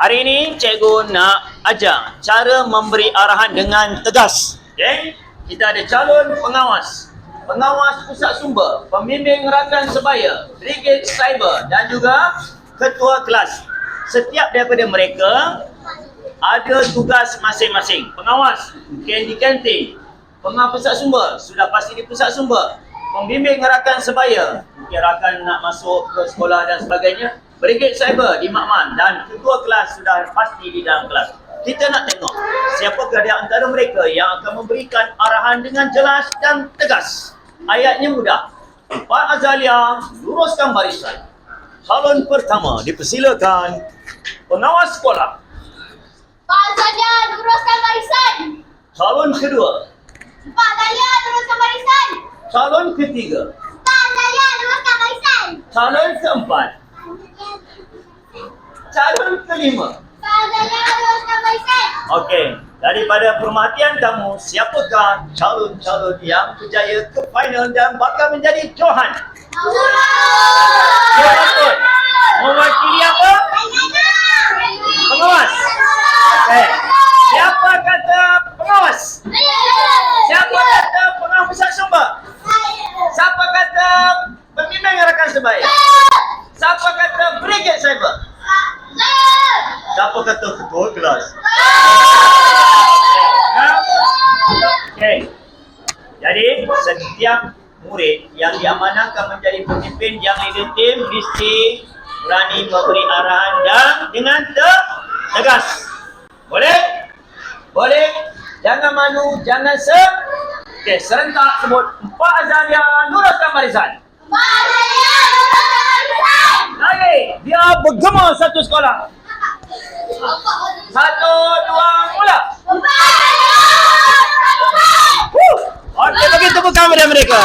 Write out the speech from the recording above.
Hari ini cikgu nak ajar cara memberi arahan dengan tegas. Okay? Kita ada calon pengawas. Pengawas pusat sumber, pembimbing rakan sebaya, brigade cyber dan juga ketua kelas. Setiap daripada mereka ada tugas masing-masing. Pengawas, mungkin di kantin. Pengawas pusat sumber, sudah pasti di pusat sumber. Pembimbing rakan sebaya, mungkin rakan nak masuk ke sekolah dan sebagainya. Brigade cyber di Makman dan ketua kelas sudah pasti di dalam kelas. Kita nak tengok siapakah di antara mereka yang akan memberikan arahan dengan jelas dan tegas. Ayatnya mudah. Pak Azalia, luruskan barisan. Calon pertama dipersilakan pengawas sekolah. Pak Zalia luruskan barisan. Calon kedua. Pak Zalia luruskan barisan. Calon ketiga. Pak Zalia luruskan barisan. Calon keempat. Calon kelima. Okey, daripada perhatian kamu, siapakah calon-calon yang berjaya ke final dan bakal menjadi Johan? Siapapun. Mewakili apa? Pengawas. Okey. Siapa kata pengawas? Siapa kata pengawas pusat sumber? Siapa kata pembimbing rakan sebaya? Siapa kata brigade cyber? Siapa kata ketua kelas? Okey. Jadi setiap murid yang diamanahkan menjadi pemimpin yang leader team mesti berani memberi arahan dan dengan te- tegas. Boleh? Boleh? Jangan malu, jangan se. Okey, serentak sebut Empat Azalia luruskan barisan. Pak Zalia luruskan barisan. Lagi, dia bergema satu sekolah. Satu, dua, mula. Zalia luruskan barisan. Okey, bagi tepuk kepada mereka.